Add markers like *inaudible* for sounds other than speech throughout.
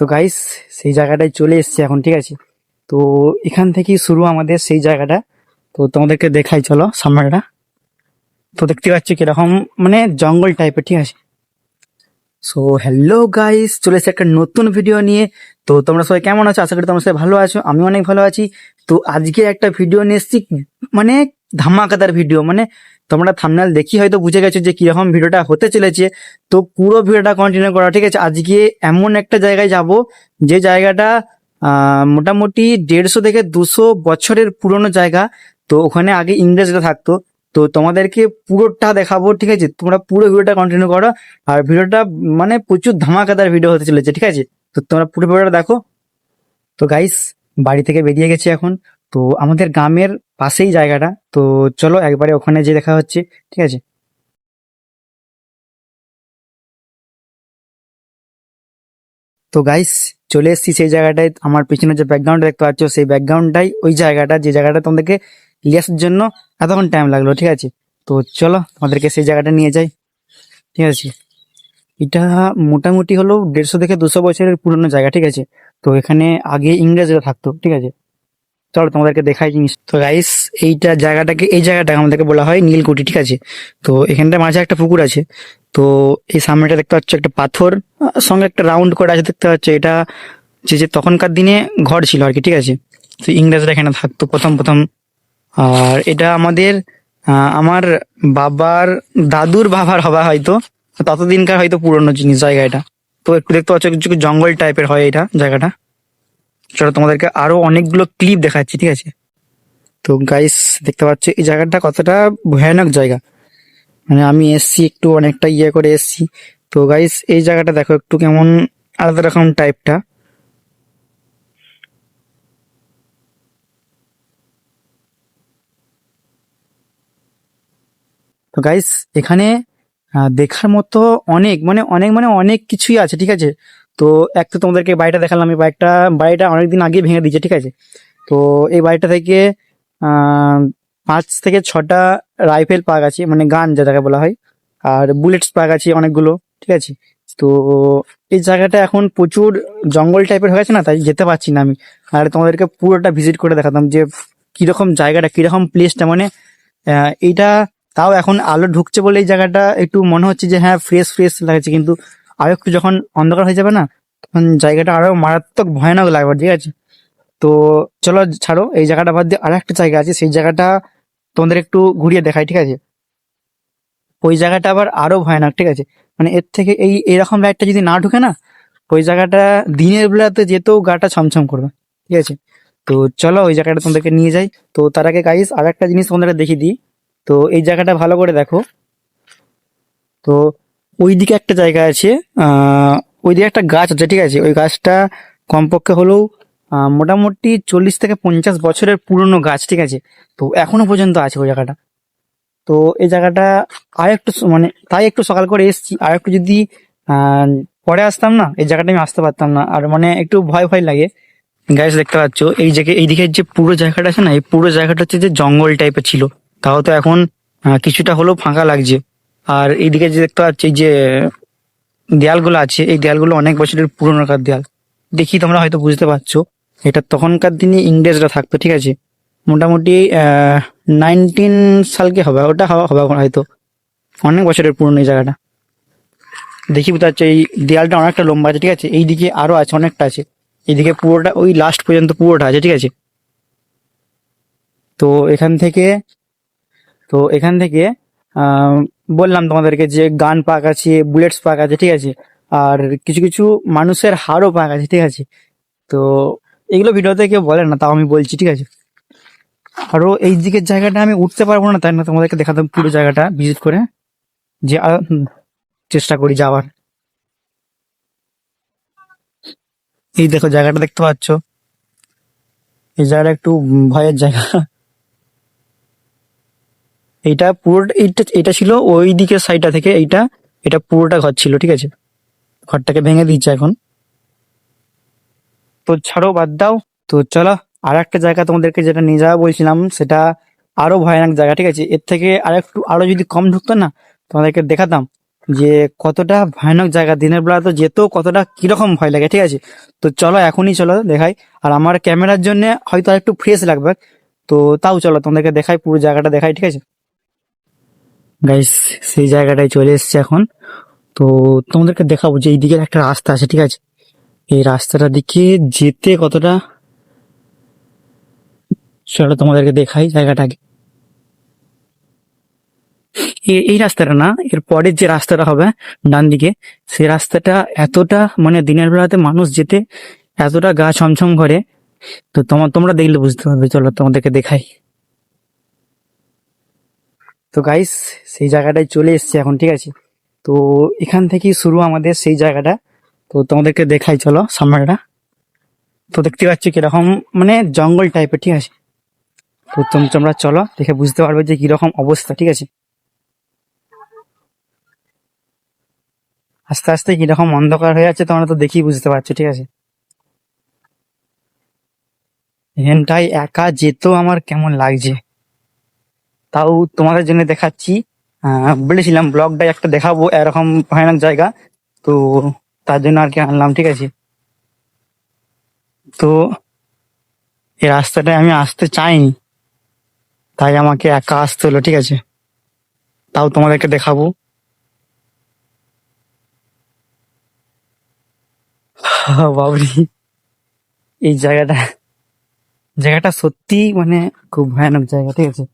তো গাইস সেই জায়গাটায় চলে এসেছি এখন, ঠিক আছে? তো এখান থেকেই শুরু আমাদের সেই জায়গাটা। তো তোমাদেরকে দেখাই, চলো সামনেটা তো দেখতে পাচ্ছি কীরকম মানে জঙ্গল টাইপের ঠিক আছে? সো হ্যালো গাইস চলে এসেছে একটা নতুন ভিডিও নিয়ে। তো তোমরা সবাই কেমন আছো? আশা করি তোমরা সবাই ভালো আছো আমি অনেক ভালো আছি। তো আজকে একটা ভিডিও নিয়ে এসেছি মানে ধামাকাদার ভিডিও মানে তোমরা থামনাল দেখি হয়তো বুঝে গেছো যে কীরকম ভিডিওটা হতে চলেছে। তো পুরো ভিডিওটা কন্টিনিউ করা, ঠিক আছে? আজকে এমন একটা জায়গায় যাব যে জায়গাটা মোটামুটি দেড়শো থেকে দুশো বছরের পুরনো জায়গা। তো ওখানে আগে ইংরেজরা থাকতো। তো তোমাদেরকে পুরোটা দেখাবো, ঠিক আছে? তোমরা পুরো ভিডিওটা কন্টিনিউ করো। আর ভিডিওটা মানে প্রচুর ধামাকাদার ভিডিও হতে চলেছে, ঠিক আছে? তো তোমরা পুরো ভিডিওটা দেখো। তো গাইস বাড়ি থেকে বেরিয়ে গেছি এখন। তো আমাদের গ্রামের পাশেই জায়গাটা। তো চলো একবারে ওখানে যে দেখা হচ্ছে, ঠিক আছে? তো গাইস চলে এসেছি সেই জায়গাটায়। আমার পিছনে যে ব্যাকগ্রাউন্ড দেখতে পাচ্ছ, সেই ব্যাকগ্রাউন্ডটাই ওই জায়গাটা, যে জায়গাটা তোমাদেরকে আসার জন্য এতক্ষণ টাইম লাগল, ঠিক আছে? তো চলো তোমাদেরকে সেই জায়গাটা নিয়ে যাই, ঠিক আছে? এটা মোটামুটি হলো দেড়শো থেকে দুশো বছরের পুরনো জায়গা, ঠিক আছে? তো এখানে আগে ইংরেজরা থাকতো, ঠিক আছে? চলো তোমাদেরকে দেখাই জিনিস। তো গাইস এইটা জায়গাটাকে, এই জায়গাটাকে আমাদেরকে বলা হয় নীলকুঠি, ঠিক আছে? তো এখানটা মাঝে একটা পুকুর আছে। তো এই সামনেটা দেখতে পাচ্ছ একটা পাথর সঙ্গে একটা রাউন্ড করে আছে দেখতে পাচ্ছ। এটা যে যে তখনকার দিনে ঘর ছিল আর কি, ঠিক আছে? তো ইংরেজরা এখানে থাকতো প্রথম প্রথম। আর এটা আমাদের আমার বাবার দাদুর বাবার হবা হয়তো, ততদিনকার হয়তো পুরনো জিনিস জায়গা এটা। তো একটু দেখতে পাচ্ছ, কিছু জঙ্গল টাইপের হয় এটা জায়গাটা। চলো তোমাদেরকে আরও অনেকগুলো ক্লিপ দেখাচ্ছি, ঠিক আছে? তো গাইস দেখতে পাচ্ছ এই জায়গাটা কতটা ভয়ানক জায়গা। মানে আমি এসছি একটু অনেকটা ইয়ে করে এসছি। তো গাইস এই জায়গাটা দেখো একটু কেমন আলাদা রকম টাইপটা তো গাইস এখানে দেখার মতো অনেক মানে অনেক মানে অনেক কিছুই আছে, ঠিক আছে? তো এক তো তোমাদেরকে বাড়িটা দেখালাম, এই বাড়িটা বাড়িটা অনেকদিন আগে ভেঙে দিয়েছে, ঠিক আছে? তো এই বাড়িটা থেকে পাঁচ থেকে ছটা রাইফেল পাক আছে মানে গান যেটাকে বলা হয়, আর বুলেটস পাক আছে অনেকগুলো, ঠিক আছে? তো এই জায়গাটা এখন প্রচুর জঙ্গল টাইপের হয়েছে না, তাই যেতে পারছি না আমি। আর তোমাদেরকে পুরোটা ভিজিট করে দেখাতাম যে কীরকম জায়গাটা, কীরকম প্লেসটা মানে এইটা তাও এখন আলো ঢুকছে বলে এই জায়গাটা একটু মনে হচ্ছে যে হ্যাঁ ফ্রেশ ফ্রেশ লাগছে, কিন্তু আরও একটু যখন অন্ধকার হয়ে যাবে না, তখন জায়গাটা আরও মারাত্মক ভয়ানক লাগবে, ঠিক আছে? তো চলো ছাড়ো, এই জায়গাটা বাদ দিয়ে আর একটা জায়গা আছে, সেই জায়গাটা তোমাদের একটু ঘুরিয়ে দেখাই, ঠিক আছে? ওই জায়গাটা আবার আরও ভয়ানক, ঠিক আছে? মানে এর থেকে এই, এরকম লাইটটা যদি না ঢুকে না, ওই জায়গাটা দিনের বেলাতে যেতেও গাটা ছমছম করবে, ঠিক আছে? তো চলো ওই জায়গাটা তোমাদেরকে নিয়ে যাই। তো তার আগে গাইস আর একটা জিনিস তোমাদেরকে দেখিয়ে দিই। তো এই জায়গাটা ভালো করে দেখো। তো ওইদিকে একটা জায়গা আছে ওইদিকে একটা গাছ আছে, ঠিক আছে? ওই গাছটা কমপক্ষে হলেও মোটামুটি চল্লিশ থেকে পঞ্চাশ বছরের পুরনো গাছ, ঠিক আছে? তো এখনও পর্যন্ত আছে ওই জায়গাটা। তো এই জায়গাটা আর একটু মানে তাই একটু সকাল করে এসেছি। আর একটু যদি পরে আসতাম না, এই জায়গাটা আমি আসতে পারতাম না। আর মানে একটু ভয় ভয় লাগে। গাছ দেখতে পাচ্ছ? এই জায়গায় এই দিকের যে পুরো জায়গাটা আছে না, এই পুরো জায়গাটা হচ্ছে যে জঙ্গল টাইপের ছিল। তাও তো এখন কিছুটা হলেও ফাঁকা লাগছে। আর এইদিকে যে দেখতে পাচ্ছি যে দেয়ালগুলো আছে, এই দেয়ালগুলো অনেক বছরের পুরোনোকার দেয়াল। দেখি তোমরা হয়তো বুঝতে পারছ। এটা তখনকার দিনে ইংরেজরা থাকতো, ঠিক আছে? মোটামুটি নাইনটিন সালকে হবে, ওটা হবে হয়তো। অনেক বছরের পুরনো এই জায়গাটা। দেখি বুঝতে পারছ, এই দেয়ালটা অনেকটা লম্বা আছে, ঠিক আছে? এইদিকে আরও আছে, অনেকটা আছে। এইদিকে পুরোটা, ওই লাস্ট পর্যন্ত পুরোটা আছে, ঠিক আছে? তো এখান থেকে, তো এখান থেকে বললাম তোমাদেরকে যে গান পাক আছে বুলেটস পাক আছে, ঠিক আছে? আর কিছু কিছু মানুষের হাড়ও পাক আছে, ঠিক আছে? তো এগুলো ভিডিওতে কেউ বলে না, তাও আমি বলছি, ঠিক আছে? আরও এই দিকের জায়গাটা আমি উঠতে পারব না, তাই না? তোমাদেরকে দেখাতাম পুরো জায়গাটা ভিজিট করে যে চেষ্টা করি যাওয়ার। এই দেখো, জায়গাটা দেখতে পাচ্ছ? এই জায়গাটা একটু ভয়ের জায়গা। এইটা পুরো এইটা এটা ছিল ওই দিকের সাইডটা থেকে এইটা, এটা পুরোটা ঘর ছিল, ঠিক আছে? ঘরটাকে ভেঙে দিচ্ছে এখন। তো ছাড়ো, বাদ দাও। তো চলো আর একটা জায়গা তোমাদেরকে যেটা নিয়ে যাওয়া বলছিলাম, সেটা আরও ভয়ানক জায়গা, ঠিক আছে? এর থেকে আর একটু আরও যদি কম ঢুকতো না, তোমাদেরকে দেখাতাম যে কতটা ভয়ানক জায়গা, দিনের বেলা তো যেতেও কতটা কীরকম ভয় লাগে, ঠিক আছে? তো চলো, এখনই চলো দেখাই। আর আমার ক্যামেরার জন্য হয়তো আর একটু ফ্রেশ লাগবে। তো তাও চলো, তোমাদেরকে দেখাই পুরো জায়গাটা দেখাই, ঠিক আছে? গাইস সেই জায়গাটায় চলে এসেছে এখন। তো তোমাদেরকে দেখাবো যে এই দিকের একটা রাস্তা আছে, ঠিক আছে? এই রাস্তাটা দিকে যেতে কতটা? সেটা তোমাদেরকে দেখাই জায়গাটাকে এই রাস্তাটা না, এর পরের যে রাস্তাটা হবে ডান দিকে, সেই রাস্তাটা এতটা মানে দিনের বেলাতে মানুষ যেতে এতটা গা ছমছম করে। তো তোমার তোমরা দেখলে বুঝতে পারবে, চলো তোমাদেরকে দেখাই। তো গাইস সেই জায়গাটায় চলে এসেছে এখন, ঠিক আছে? তো এখান থেকেই শুরু আমাদের সেই জায়গাটা। তো তোমাদেরকে দেখাই, চলো, সামনেটা। তো দেখতে পাচ্ছ কীরকম মানে জঙ্গল টাইপের ঠিক আছে? তো তোম- তোমরা চলো, দেখে বুঝতে পারবে যে কীরকম অবস্থা, ঠিক আছে? আস্তে আস্তে কীরকম অন্ধকার হয়ে যাচ্ছে তোমরা তো দেখেই বুঝতে পারছ, ঠিক আছে? এখানটায় একা যেতেও আমার কেমন লাগছে। তাও তোমাদের জন্য দেখাচ্ছি। বলেছিলাম ব্লগটাই একটা দেখাবো, এরকম ভয়ানক জায়গা। তো তার জন্য আর কি আনলাম, ঠিক আছে? তো এই রাস্তাটায় আমি আসতে চাইনি। তাই আমাকে একা আসতে হলো, ঠিক আছে? তাও তোমাদেরকে দেখাবো। *laughs* বাবরি, এই জায়গাটা জায়গাটা সত্যি মানে খুব ভয়ানক জায়গা, ঠিক আছে?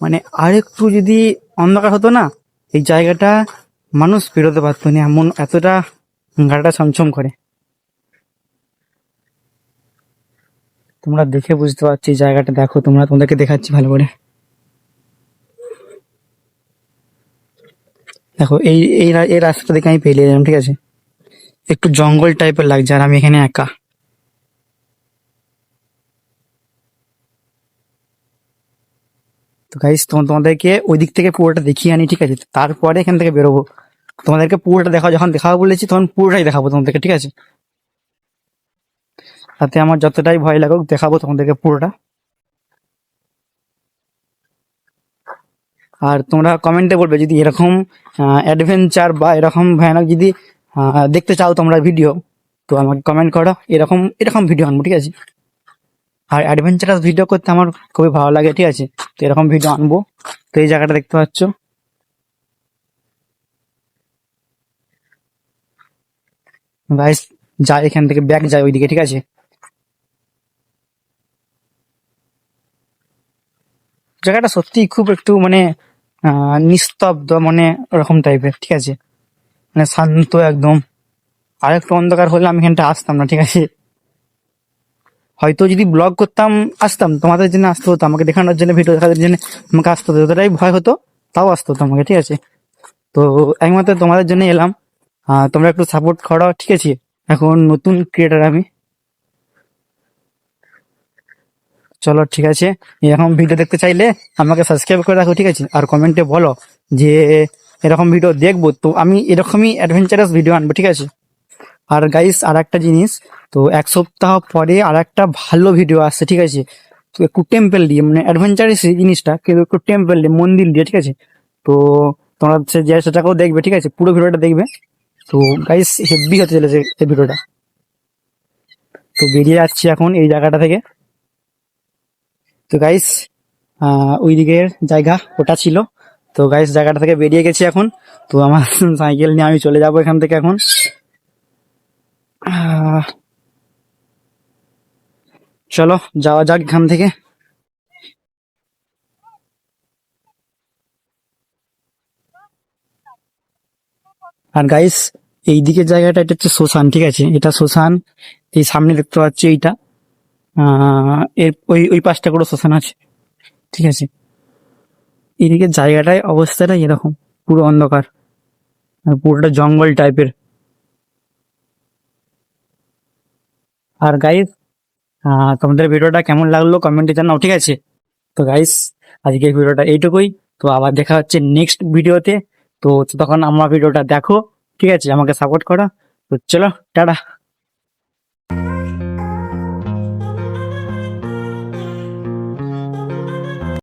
মানে আর একটু যদি অন্ধকার হতো না, এই জায়গাটা মানুষ বেরোতে পারতো না, এমন এতটা গাড়িটা ছমছম করে। তোমরা দেখে বুঝতে পারছি জায়গাটা, দেখো, তোমরা তোমাদেরকে দেখাচ্ছি ভালো করে। দেখো, এই এই রাস্তাটা দেখে আমি পেলে ঠিক আছে? একটু জঙ্গল টাইপের লাগছে, আর আমি এখানে একা। তো গাইস তোমাদেরকে ওই দিক থেকে পুরোটা দেখিয়ে আনি, ঠিক আছে? তারপরে এখান থেকে বেরোবো। তোমাদেরকে পুরোটা দেখাও যখন দেখাবো বলেছি, তখন পুরোটাই দেখাবো তোমাদেরকে, ঠিক আছে? তাতে আমার যতটাই ভয় লাগুক, দেখাবো তোমাদেরকে পুরোটা। আর তোমরা কমেন্টে বলবে যদি এরকম অ্যাডভেঞ্চার বা এরকম ভয়ানক যদি দেখতে চাও তোমরা ভিডিও তো আমাকে কমেন্ট করো, এরকম এরকম ভিডিও আনব, ঠিক আছে? আর অ্যাডভেঞ্চারাস ভিডিও করতে আমার খুবই ভালো লাগে, ঠিক আছে? তো এরকম ভিডিও আনব। তো এই জায়গাটা দেখতে পাচ্ছ। গাইস যায় এখান থেকে ব্যাক যায় ওইদিকে, ঠিক আছে? জায়গাটা সত্যি খুব একটু মানে নিস্তব্ধ মানে ওরকম টাইপের ঠিক আছে? মানে শান্ত একদম। আর একটু অন্ধকার হলে আমি এখানটা আসতাম না, ঠিক আছে? হয়তো যদি ব্লগ করতাম, আসতাম। তোমাদের জন্য আসতে হতো, আমাকে দেখানোর জন্য ভিডিও দেখানোর জন্য আমাকে আসতে হতো। যতটাই ভয় হতো, তাও আসতে হতো আমাকে, ঠিক আছে? তো একমাত্র তোমাদের জন্য এলাম। তোমরা একটু সাপোর্ট করো, ঠিক আছে? এখন নতুন ক্রিয়েটার আমি। চলো, ঠিক আছে? এরকম ভিডিও দেখতে চাইলে আমাকে সাবস্ক্রাইব করে রাখো, ঠিক আছে? আর কমেন্টে বলো যে, এরকম ভিডিও দেখব। তো আমি এরকমই অ্যাডভেঞ্চারাস ভিডিও আনব, ঠিক আছে? আর গাইস আর একটা জিনিস, তো এক সপ্তাহ পরে আর একটা ভালো ভিডিও আসছে, ঠিক আছে? তো একটু টেম্পল দিয়ে মানে অ্যাডভেঞ্চারাস জিনিসটা, কিন্তু একটু টেম্পল দিয়ে, মন্দির দিয়ে, ঠিক আছে? তো তোমরা সে যে সেটাকেও দেখবে, ঠিক আছে? পুরো ভিডিওটা দেখবে। তো গাইস হেভি হতে চলেছে এই ভিডিওটা তো বেরিয়ে যাচ্ছি এখন এই জায়গাটা থেকে। তো গাইস ওই দিকের জায়গা, ওটা ছিল। তো গাইস জায়গাটা থেকে বেরিয়ে গেছি এখন। তো আমার *laughs* সাইকেল নিয়ে আমি চলে যাব এখান থেকে এখন। চলো, যাওয়া যাক এখান থেকে। আর গাইস এই দিকের জায়গাটা, এটা হচ্ছে শ্মশান, ঠিক আছে? এটা শ্মশান, এই সামনে দেখতে পাচ্ছি এইটা। এর ওই ওই পাশটা করে শ্মশান আছে, ঠিক আছে? এদিকে জায়গাটায় অবস্থাটা এরকম, পুরো অন্ধকার, আর পুরোটা জঙ্গল টাইপের আর গাইস তোমাদের ভিডিওটা কেমন লাগল কমেন্টে জানাও, ঠিক আছে? তো গাইস আজকের ভিডিওটা এইটুকুই। তো আবার দেখা হচ্ছে নেক্সট ভিডিওতে। তো তখন আমার ভিডিওটা দেখো, ঠিক আছে? আমাকে সাপোর্ট করো। তো চলো, টাটা।